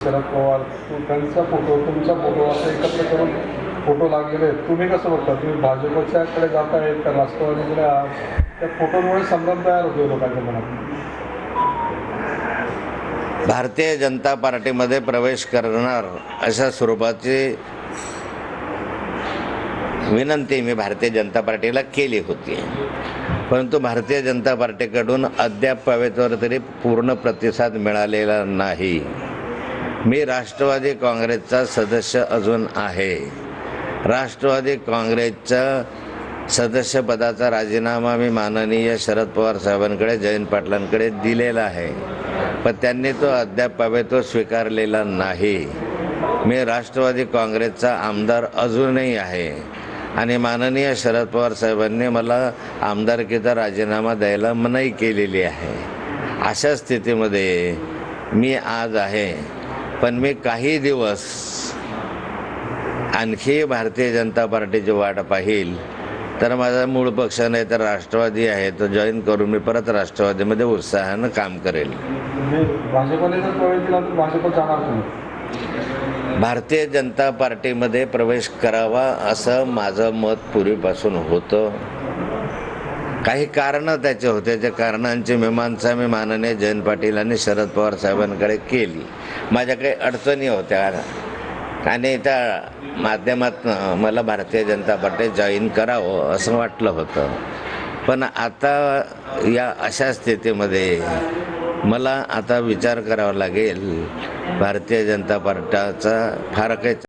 शरद पवार त्यांचा फोटो तुमचा फोटो असं एकत्र करून फोटो लागलेले आहेत. तुम्ही कसं बघता? तुम्ही भाजपच्याकडे जात आहेत का राष्ट्रवादीकडे? आहात त्या फोटोमुळे संभ्रम तयार होतो लोकांच्या मनात. भारतीय जनता पार्टीमध्ये प्रवेश करणार अशा स्वरूपाची विनंती मी भारतीय जनता पार्टीला केली होती. परंतु भारतीय जनता पार्टीकडून अद्याप पवेतवर तरी पूर्ण प्रतिसाद मिळालेला नाही. मी राष्ट्रवादी काँग्रेसचा सदस्य अजून आहे. राष्ट्रवादी काँग्रेसच्या सदस्यपदाचा राजीनामा मी माननीय शरद पवार साहेबांकडे जयंत पाटलांकडे दिलेला आहे. पण त्यांनी तो अद्याप हवे तो स्वीकारलेला नाही. मी राष्ट्रवादी काँग्रेसचा आमदार अजूनही आहे. आणि माननीय शरद पवार साहेबांनी मला आमदारकीचा राजीनामा द्यायला मनाई केलेली आहे. अशा स्थितीमध्ये मी आज आहे. पण मी काही दिवस आणखी भारतीय जनता पार्टीची वाट पाहिल. तर माझा मूळ पक्ष नाही तर राष्ट्रवादी आहे. तो जॉईन करून मी परत राष्ट्रवादीमध्ये उत्साहानं काम करेल. भारतीय जनता पार्टीमध्ये प्रवेश करावा असं माझं मत पूर्वीपासून होतं. काही कारणं त्याचे होते. त्या कारणांची मीमांसा मी माननीय जयंत पाटील आणि शरद पवार साहेबांकडे केली. माझ्या काही अडचणी होत्या. आणि त्या माध्यमातनं मला भारतीय जनता पार्टी जॉईन करावं असं वाटलं होतं. पण आता या अशा स्थितीमध्ये मला आता विचार करावा लागेल. भारतीय जनता पार्टीचा फार काही